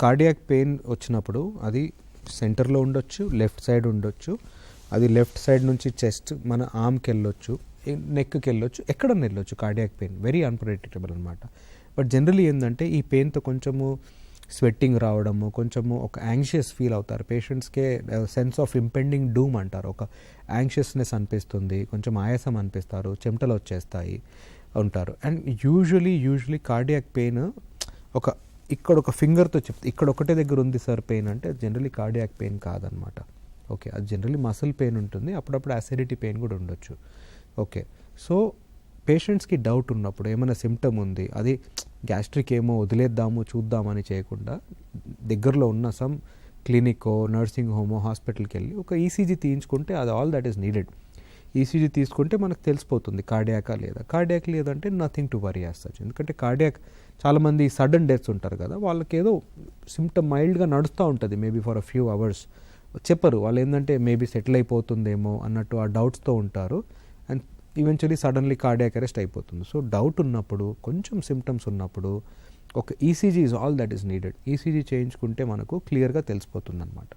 Cardiac pain వచ్చినప్పుడు అది సెంటర్లో ఉండొచ్చు లెఫ్ట్ సైడ్ ఉండొచ్చు. అది లెఫ్ట్ సైడ్ నుంచి చెస్ట్ మన ఆర్మ్కి వెళ్ళొచ్చు నెక్కి వెళ్ళొచ్చు ఎక్కడన్నా వెళ్ళొచ్చు కార్డియాక్ పెయిన్. వెరీ అన్ప్రెడిక్టబుల్ అనమాట బట్ జనరలీ ఏంటంటే ఈ పెయిన్తో కొంచెము స్వెట్టింగ్ రావడము కొంచెము ఒక యాంగ్షియస్ ఫీల్ అవుతారు. పేషెంట్స్కే సెన్స్ ఆఫ్ ఇంపెండింగ్ డూమ్ అంటారు. ఒక యాంగ్షియస్నెస్ అనిపిస్తుంది కొంచెం ఆయాసం అనిపిస్తారు చెమటలు వచ్చేస్తాయి ఉంటారు. And usually usually cardiac pain ఒక ఇక్కడ ఒక ఫింగర్తో చెప్తే ఇక్కడ ఒకటే దగ్గర ఉంది సార్ పెయిన్ అంటే జనరలీ కార్డియాక్ పెయిన్ కాదనమాట ఓకే అది జనరలీ మసిల్ పెయిన్ ఉంటుంది అప్పుడప్పుడు అసిడిటీ పెయిన్ కూడా ఉండొచ్చు. ఓకే సో పేషెంట్స్కి డౌట్ ఉన్నప్పుడు ఏమైనా సిమ్టమ్ ఉంది అది గ్యాస్ట్రిక్ ఏమో వదిలేద్దాము చూద్దామని చేయకుండా దగ్గరలో ఉన్న సమ్ క్లినికో నర్సింగ్ హోమో హాస్పిటల్కి వెళ్ళి ఒక ఈసీజీ తీయించుకుంటే అది all that is needed ECG తీసుకుంటే మనకు తెలిసిపోతుంది కార్డియాకా లేదా? కార్డియాక్ లేదంటే nothing to worry as such ఎందుకంటే కార్డియాక్ చాలామంది సడన్ డెత్స్ ఉంటారు కదా వాళ్ళకి ఏదో సిమ్టమ్ మైల్డ్గా నడుస్తూ ఉంటుంది maybe for a few hours చెప్పరు వాళ్ళు ఏంటంటే మేబీ సెటిల్ అయిపోతుందేమో అన్నట్టు ఆ డౌట్స్తో ఉంటారు. And eventually suddenly cardiac arrest అయిపోతుంది. సో డౌట్ ఉన్నప్పుడు కొంచెం సిమ్టమ్స్ ఉన్నప్పుడు ఒక ECG is all that is needed ECG చేయించుకుంటే మనకు క్లియర్గా తెలిసిపోతుంది అనమాట